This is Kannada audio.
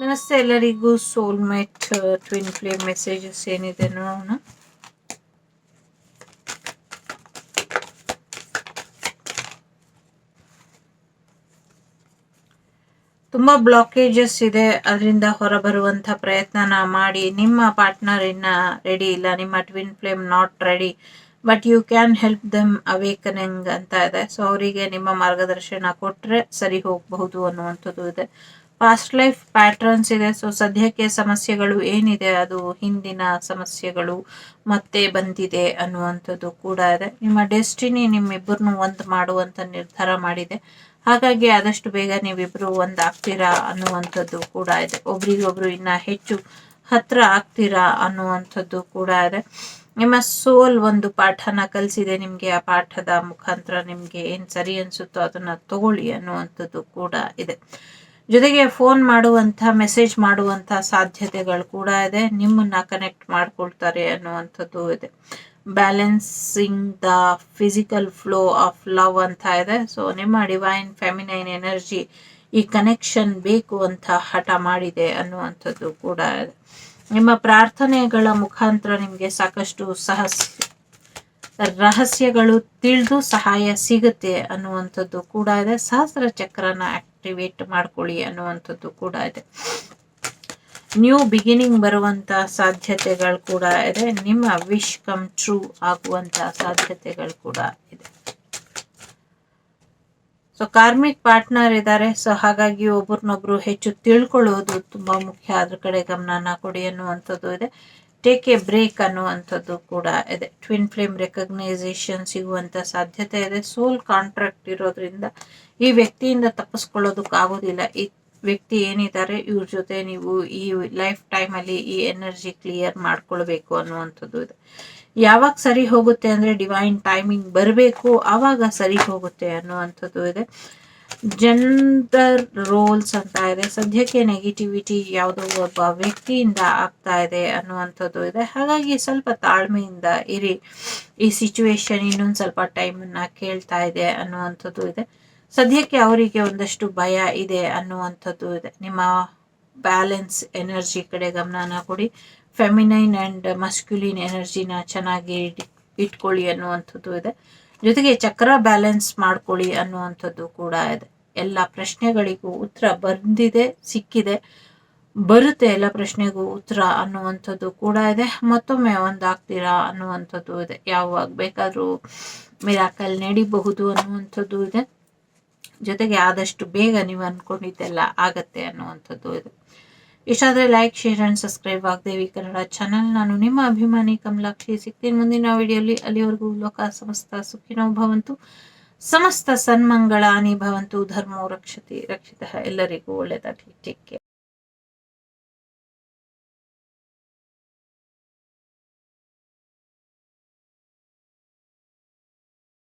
ನಮಸ್ತೆ ಎಲ್ಲರಿಗೂ ಸೋಲ್ಮೇಟ್ ಟ್ವಿನ್ ಫ್ಲೇಮ್ ಮೆಸೇಜಸ್ ಏನಿದೆ ನೋಡೋಣ. ತುಂಬಾ ಬ್ಲಾಕೇಜಸ್ ಇದೆ. ಅದರಿಂದ ಹೊರಬರುವಂಥ ಪ್ರಯತ್ನನ ಮಾಡಿ. ನಿಮ್ಮ ಪಾರ್ಟ್ನರ್ ಇನ್ನ ರೆಡಿ ಇಲ್ಲ. ನಿಮ್ಮ twin flame not ready but you can help them awakening ಅಂತ ಇದೆ. ಸೊ ಅವರಿಗೆ ನಿಮ್ಮ ಮಾರ್ಗದರ್ಶನ ಕೊಟ್ಟರೆ ಸರಿ ಹೋಗಬಹುದು ಅನ್ನುವಂಥದ್ದು ಇದೆ. ಪಾಸ್ಟ್ ಲೈಫ್ ಪ್ಯಾಟ್ರನ್ಸ್ ಇದೆ. ಸೊ ಸದ್ಯಕ್ಕೆ ಸಮಸ್ಯೆಗಳು ಏನಿದೆ, ಅದು ಹಿಂದಿನ ಸಮಸ್ಯೆಗಳು ಮತ್ತೆ ಬಂದಿದೆ ಅನ್ನುವಂಥದ್ದು ಕೂಡ ಇದೆ. ನಿಮ್ಮ ಡೆಸ್ಟಿನಿ ನಿಮ್ಮಿಬ್ಬರನ್ನು ಒಂದು ಮಾಡುವಂಥ ನಿರ್ಧಾರ ಮಾಡಿದೆ. ಹಾಗಾಗಿ ಆದಷ್ಟು ಬೇಗ ನೀವಿಬ್ಬರು ಒಂದು ಆಗ್ತೀರಾ ಅನ್ನುವಂಥದ್ದು ಕೂಡ ಇದೆ. ಒಬ್ರಿಗೊಬ್ರು ಇನ್ನ ಹೆಚ್ಚು ಹತ್ರ ಆಗ್ತೀರಾ ಅನ್ನುವಂಥದ್ದು ಕೂಡ ಇದೆ. ನಿಮ್ಮ ಸೋಲ್ ಒಂದು ಪಾಠನ ಕಲಿಸಿದೆ. ನಿಮಗೆ ಆ ಪಾಠದ ಮುಖಾಂತರ ನಿಮಗೆ ಏನು ಸರಿ ಅನಿಸುತ್ತೋ ಅದನ್ನು ತಗೊಳ್ಳಿ ಅನ್ನುವಂಥದ್ದು ಕೂಡ ಇದೆ. ಜೊತೆಗೆ ಫೋನ್ ಮಾಡುವಂಥ ಮೆಸೇಜ್ ಮಾಡುವಂತ ಸಾಧ್ಯತೆಗಳು ಕೂಡ ಇದೆ. ನಿಮ್ಮನ್ನ ಕನೆಕ್ಟ್ ಮಾಡ್ಕೊಳ್ತಾರೆ ಅನ್ನುವಂಥದ್ದು ಇದೆ. Balancing the physical flow of love ಅಂತ ಇದೆ. ಸೊ ನಿಮ್ಮ ಡಿವೈನ್ ಫೆಮಿನೈನ್ ಎನರ್ಜಿ ಈ ಕನೆಕ್ಷನ್ ಬೇಕು ಅಂತ ಹಠ ಮಾಡಿದೆ ಅನ್ನುವಂಥದ್ದು ಕೂಡ ಇದೆ. ನಿಮ್ಮ ಪ್ರಾರ್ಥನೆಗಳ ಮುಖಾಂತರ ನಿಮಗೆ ಸಾಕಷ್ಟು ಸಹಸ್, ರಹಸ್ಯಗಳು ತಿಳಿದು ಸಹಾಯ ಸಿಗುತ್ತೆ ಅನ್ನುವಂಥದ್ದು ಕೂಡ ಇದೆ. ಸಹಸ್ರ ಚಕ್ರನ ಆಕ್ಟಿವೇಟ್ ಮಾಡ್ಕೊಳ್ಳಿ ಅನ್ನುವಂಥದ್ದು ಕೂಡ ಇದೆ. ನ್ಯೂ ಬಿಗಿನಿಂಗ್ ಬರುವಂಥ ಸಾಧ್ಯತೆಗಳು ಕೂಡ ಇದೆ. ನಿಮ್ಮ ವಿಶ್ ಕಮ್ ಟ್ರೂ ಆಗುವಂಥ ಸಾಧ್ಯತೆಗಳು ಕೂಡ ಇದೆ. ಸೊ ಕಾರ್ಮಿಕ್ ಪಾರ್ಟ್ನರ್ ಇದ್ದಾರೆ. ಸೊ ಹಾಗಾಗಿ ಒಬ್ರನ್ನೊಬ್ರು ಹೆಚ್ಚು ತಿಳ್ಕೊಳ್ಳೋದು ತುಂಬಾ ಮುಖ್ಯ. ಅದ್ರ ಕಡೆ ಗಮನನ ಕೊಡಿ ಅನ್ನುವಂಥದ್ದು ಇದೆ. ಟೇಕ್ ಎ ಬ್ರೇಕ್ ಅನ್ನುವಂಥದ್ದು ಕೂಡ ಇದೆ. ಟ್ವಿನ್ ಫ್ಲೇಮ್ ರೆಕಗ್ನೈಸೇಷನ್ ಸಿಗುವಂತ ಸಾಧ್ಯತೆ ಇದೆ. ಸೋಲ್ ಕಾಂಟ್ರಾಕ್ಟ್ ಇರೋದ್ರಿಂದ ಈ ವ್ಯಕ್ತಿಯಿಂದ ತಪ್ಪಿಸ್ಕೊಳ್ಳೋದಕ್ಕಾಗೋದಿಲ್ಲ ಈ ವ್ಯಕ್ತಿ ಏನಿದ್ದಾರೆ, ಇವ್ರ ಜೊತೆ ನೀವು ಈ ಲೈಫ್ ಟೈಮಲ್ಲಿ ಈ ಎನರ್ಜಿ ಕ್ಲಿಯರ್ ಮಾಡ್ಕೊಳ್ಬೇಕು ಅನ್ನುವಂಥದ್ದು ಇದೆ. ಯಾವಾಗ ಸರಿ ಹೋಗುತ್ತೆ ಅಂದ್ರೆ ಡಿವೈನ್ ಟೈಮಿಂಗ್ ಬರಬೇಕು ಆವಾಗ ಸರಿ ಹೋಗುತ್ತೆ ಅನ್ನುವಂಥದ್ದು ಇದೆ. ಜೆಂಡರ್ ರೋಲ್ಸ್ ಅಂತ ಇದೆ. ಸದ್ಯಕ್ಕೆ ನೆಗೆಟಿವಿಟಿ ಯಾವುದೋ ಒಬ್ಬ ವ್ಯಕ್ತಿಯಿಂದ ಆಗ್ತಾ ಇದೆ ಅನ್ನುವಂಥದ್ದು ಇದೆ. ಹಾಗಾಗಿ ಸ್ವಲ್ಪ ತಾಳ್ಮೆಯಿಂದ ಇರಿ. ಈ ಸಿಚುವೇಶನ್ ಇನ್ನೊಂದು ಸ್ವಲ್ಪ ಟೈಮನ್ನ ಕೇಳ್ತಾ ಇದೆ ಅನ್ನುವಂಥದ್ದು ಇದೆ. ಸದ್ಯಕ್ಕೆ ಅವರಿಗೆ ಒಂದಷ್ಟು ಭಯ ಇದೆ ಅನ್ನುವಂಥದ್ದು ಇದೆ. ನಿಮ್ಮ ಬ್ಯಾಲೆನ್ಸ್ ಎನರ್ಜಿ ಕಡೆ ಗಮನನ ಕೊಡಿ. ಫೆಮಿನೈನ್ ಆ್ಯಂಡ್ ಮಸ್ಕ್ಯುಲಿನ್ ಎನರ್ಜಿನ ಚೆನ್ನಾಗಿ ಇಟ್ಕೊಳ್ಳಿ ಅನ್ನುವಂಥದ್ದು ಇದೆ. ಜೊತೆಗೆ ಚಕ್ರ ಬ್ಯಾಲೆನ್ಸ್ ಮಾಡ್ಕೊಳ್ಳಿ ಅನ್ನುವಂಥದ್ದು ಕೂಡ ಇದೆ. ಎಲ್ಲ ಪ್ರಶ್ನೆಗಳಿಗೂ ಉತ್ತರ ಬಂದಿದೆ, ಸಿಕ್ಕಿದೆ. ಬರುತ್ತೆ ಎಲ್ಲ ಪ್ರಶ್ನೆಗೂ ಉತ್ತರ ಅನ್ನುವಂಥದ್ದು ಕೂಡ ಇದೆ. ಮತ್ತೊಮ್ಮೆ ಒಂದಾಗ್ತೀರಾ ಅನ್ನುವಂಥದ್ದು ಇದೆ. ಯಾವಾಗ ಬೇಕಾದರೂ ಮಿರಾಕಲ್ ನಡಿಬಹುದು ಅನ್ನುವಂಥದ್ದು ಇದೆ. ಜೊತೆಗೆ ಆದಷ್ಟು ಬೇಗ ನೀವು ಅನ್ಕೊಂಡಿದ್ದೆಲ್ಲ ಆಗತ್ತೆ ಅನ್ನುವಂಥದ್ದು ಇದೆ. ಇಷ್ಟಾದ್ರೆ ಲೈಕ್ ಶೇರ್ ಅಂಡ್ ಸಬ್ಸ್ಕ್ರೈಬ್ ಆಗದೇವಿ ಕನ್ನಡ ಚಾನಲ್ ನಾನು ನಿಮ್ಮ ಅಭಿಮಾನಿ ಕಮಲಾಕ್ಷಿ ಸಿಗ್ತೀನಿ. ಮುಂದಿನ ವಿಡಿಯೋಲಿ ಅಲ್ಲಿವರೆಗೂ ಲೋಕ ಸಮಸ್ತ ಸುಖಿನೋ ಭವಂತು, ಸಮಸ್ತ ಸನ್ಮಂಗಳಾನಿ ಭವಂತು, ಧರ್ಮೋ ರಕ್ಷತಿ, ರಕ್ಷಿತ ಎಲ್ಲರಿಗೂ ಒಳ್ಳೆಯದಾಗಲಿ. Take care